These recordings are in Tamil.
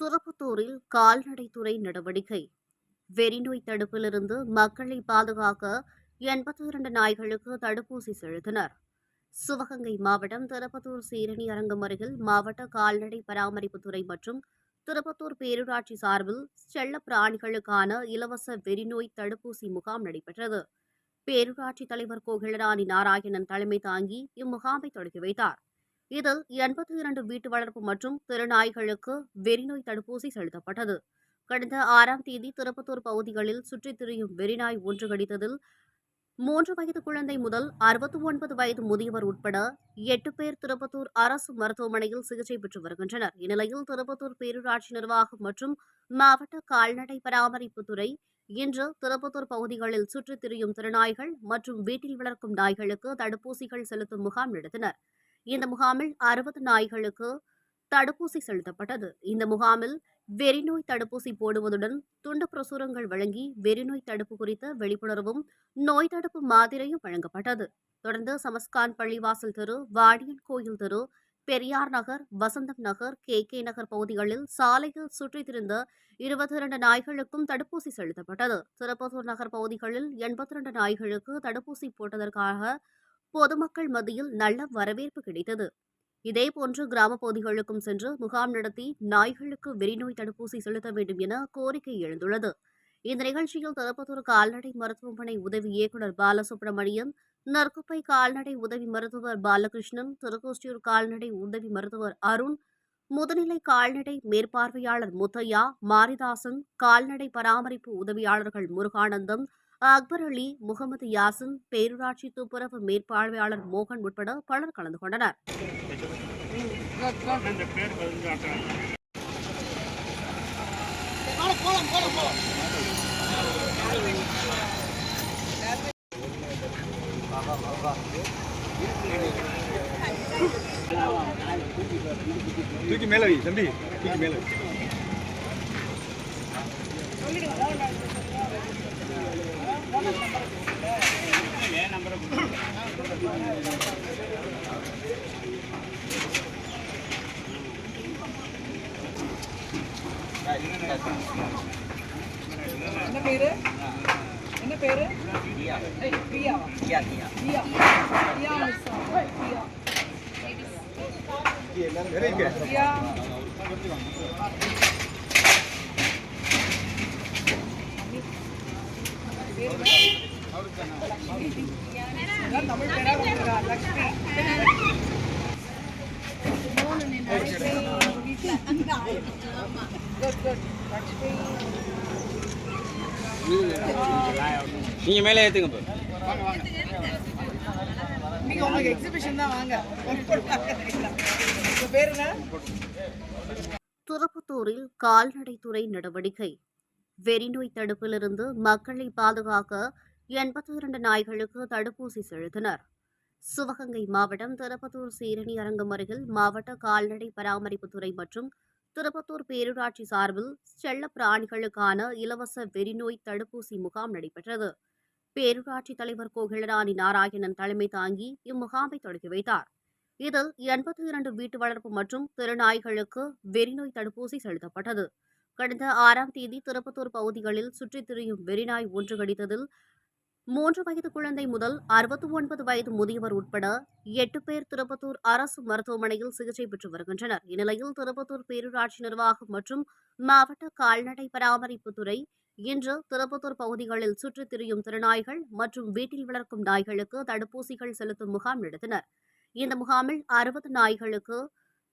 திருப்பத்தூரில் கால்நடைத்துறை நடவடிக்கை. வெறிநோய் தடுப்பிலிருந்து மக்களை பாதுகாக்க எண்பத்தி இரண்டு நாய்களுக்கு தடுப்பூசி செலுத்தினர். சிவகங்கை மாவட்டம் திருப்பத்தூர் சீரணி அரங்கம் அருகில் மாவட்ட கால்நடை பராமரிப்புத்துறை மற்றும் திருப்பத்தூர் பேரூராட்சி சார்பில் செல்ல பிராணிகளுக்கான இலவச வெறிநோய் தடுப்பூசி முகாம் நடைபெற்றது. பேரூராட்சி தலைவர் கோகிலராணி நாராயணன் தலைமை தாங்கி இம்முகாமை தொடங்கி வைத்தார். இதில் எண்பத்தி இரண்டு வீட்டு வளர்ப்பு மற்றும் திருநாய்களுக்கு வெறிநோய் தடுப்பூசி செலுத்தப்பட்டது. கடந்த ஆறாம் தேதி திருப்பத்தூர் பகுதிகளில் சுற்றித் திரியும் வெறிநாய் ஒன்று கடித்ததில் மூன்று வயது குழந்தை முதல் அறுபத்தி ஒன்பது வயது முதியவர் உட்பட எட்டு பேர் திருப்பத்தூர் அரசு மருத்துவமனையில் சிகிச்சை பெற்று வருகின்றனர். இந்நிலையில் திருப்பத்தூர் பேரூராட்சி நிர்வாகம் மற்றும் மாவட்ட கால்நடை பராமரிப்புத்துறை இன்று திருப்பத்தூர் பகுதிகளில் சுற்றித் திரியும் திருநாய்கள் மற்றும் வீட்டில் வளர்க்கும் நாய்களுக்கு தடுப்பூசிகள் செலுத்தும் முகாம் நடத்தினர். இந்த முகாமில் அறுபது நாய்களுக்கு தடுப்பூசி செலுத்தப்பட்டது. இந்த முகாமில் வெறிநோய் தடுப்பூசி போடுவதுடன் துண்டு பிரசுரங்கள் வழங்கி வெறிநோய் தடுப்பு குறித்த விழிப்புணர்வும் நோய் தடுப்பு மாதிரியும் வழங்கப்பட்டது. தொடர்ந்து சமஸ்கான் பள்ளிவாசல் தெரு வாடியன் கோயில் தெரு பெரியார் நகர் வசந்தம் நகர் கே. கே. நகர் பகுதிகளில் சாலையில் சுற்றித் திரிந்த இருபத்தி இரண்டு நாய்களுக்கும் தடுப்பூசி செலுத்தப்பட்டது. திருப்பத்தூர் நகர் பகுதிகளில் எண்பத்தி இரண்டு நாய்களுக்கு தடுப்பூசி போட்டதற்காக பொதுமக்கள் மத்தியில் நல்ல வரவேற்பு கிடைத்தது. இதேபோன்று கிராம பகுதிகளுக்கும் சென்று முகாம் நடத்தி நாய்களுக்கு வெறிநோய் தடுப்பூசி செலுத்த வேண்டும் என கோரிக்கை எழுந்துள்ளது. இந்த நிகழ்ச்சியில் திருப்பத்தூர் கால்நடை மருத்துவமனை உதவி இயக்குநர் பாலசுப்ரமணியன் நற்குப்பை கால்நடை உதவி மருத்துவர் பாலகிருஷ்ணன் திருக்கோஷ்டியூர் கால்நடை உதவி மருத்துவர் அருண் முதுநிலை கால்நடை மேற்பார்வையாளர் முத்தையா மாரிதாசன் கால்நடை பராமரிப்பு உதவியாளர்கள் முருகானந்தம் அக்பர் அலி முகமது யாசின் பேரூராட்சி துப்புரவு மேற்பார்வையாளர் மோகன் உட்பட பலர் கலந்து கொண்டனர். தூக்கி மேல தம்பி. தூக்கி மேல என்ன பேரு? என்ன பேரு? ஏய், பிரியாவா பிரியா பிரியா. மிஸ் பிரியா இறங்க பிரியா. எல்லாம் தமிழ் பேரா லக்ஷ்மி நீங்க மேலே ஏத்துங்க நீங்க உங்களுக்கு எக்ஸிபிஷன் தான் வாங்க. உங்க பேரு என்ன? திருப்பத்தூரில் கால்நடைத்துறை நடவடிக்கை. வெறிநோய் தடுப்பிலிருந்து மக்களை பாதுகாக்க எண்பத்தி இரண்டு நாய்களுக்கு தடுப்பூசி செலுத்தினர். சிவகங்கை மாவட்டம் திருப்பத்தூர் சீரணி அரங்கம் அருகில் மாவட்ட கால்நடை பராமரிப்புத்துறை மற்றும் திருப்பத்தூர் பேரூராட்சி சார்பில் செல்ல பிராணிகளுக்கான இலவச வெறிநோய் தடுப்பூசி முகாம் நடைபெற்றது. பேரூராட்சி தலைவர் கோகிலராணி நாராயணன் தலைமை தாங்கி இம்முகாமை தொடங்கி வைத்தார். இதில் எண்பத்தி இரண்டு வீட்டு வளர்ப்பு மற்றும் திருநாய்களுக்கு வெறிநோய் தடுப்பூசி செலுத்தப்பட்டது. கடந்த ஆறாம் தேதி திருப்பத்தூர் பகுதிகளில் சுற்றித் திரியும் வெறிநாய் ஒன்று கடித்ததில் மூன்று வயது குழந்தை முதல் அறுபத்தி ஒன்பது வயது முதியவர் உட்பட எட்டு பேர் திருப்பத்தூர் அரசு மருத்துவமனையில் சிகிச்சை பெற்று வருகின்றனர். இந்நிலையில் திருப்பத்தூர் பேரூராட்சி நிர்வாகம் மற்றும் மாவட்ட கால்நடை பராமரிப்புத்துறை இன்று திருப்பத்தூர் பகுதிகளில் சுற்றித் திரியும் திருநாய்கள் மற்றும் வீட்டில் வளர்க்கும் நாய்களுக்கு தடுப்பூசிகள் செலுத்தும் முகாம் நடத்தினர். இந்த முகாமில் அறுபது நாய்களுக்கு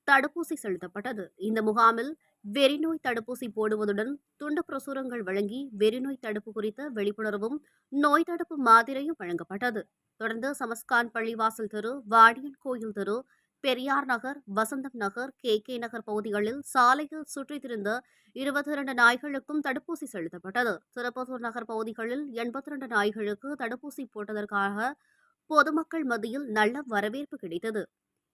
தடுப்பூசி செலுத்தப்பட்டது. இந்த முகாமில் வெறிநோய் தடுப்பூசி போடுவதுடன் துண்டு பிரசுரங்கள் வழங்கி வெறிநோய் தடுப்பு குறித்த விழிப்புணர்வும் நோய் தடுப்பு மாதிரியும் வழங்கப்பட்டது. தொடர்ந்து சமஸ்கான் பள்ளிவாசல் தெரு வாடியன் கோயில் தெரு பெரியார் நகர் வசந்தம் நகர் கே. கே. நகர் பகுதிகளில் சாலையில் சுற்றித் திரிந்த இருபத்தி இரண்டு நாய்களுக்கும் தடுப்பூசி செலுத்தப்பட்டது. திருப்பத்தூர் நகர் பகுதிகளில் எண்பத்தி இரண்டு நாய்களுக்கு தடுப்பூசி போட்டதற்காக பொதுமக்கள் மத்தியில் நல்ல வரவேற்பு கிடைத்தது.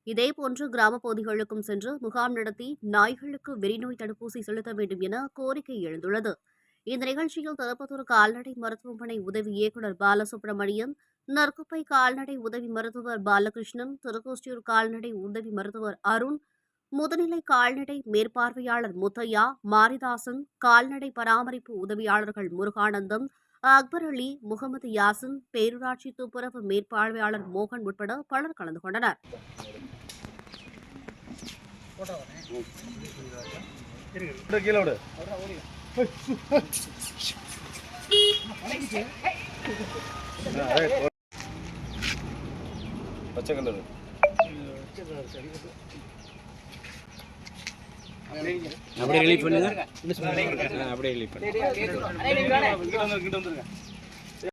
இதேபோன்று கிராமப் பகுதிகளுக்கும் சென்று முகாம் நடத்தி நாய்களுக்கு வெறிநோய் தடுப்பூசி செலுத்த வேண்டும் என கோரிக்கை எழுந்துள்ளது. இந்த நிகழ்ச்சியில் திருப்பத்தூர் கால்நடை மருத்துவமனை உதவி இயக்குநர் பாலசுப்ரமணியம் நற்குப்பை கால்நடை உதவி மருத்துவர் பாலகிருஷ்ணன் திருக்கோஷ்டியூர் கால்நடை உதவி மருத்துவர் அருண் முதுநிலை கால்நடை மேற்பார்வையாளர் முத்தையா மாரிதாசன் கால்நடை பராமரிப்பு உதவியாளர்கள் முருகானந்தம் அக்பர் அலி முகமது யாசின் பேரூராட்சி துப்புரவு மேற்பார்வையாளர் மோகன் உட்பட பலர் கலந்து கொண்டனர். கீழே விடு பச்சை கலர் அப்படியே ரிலீஃப் பண்ணுங்க அப்படியே ரிலீஃப் பண்ணுங்க கிட்ட வந்துருங்க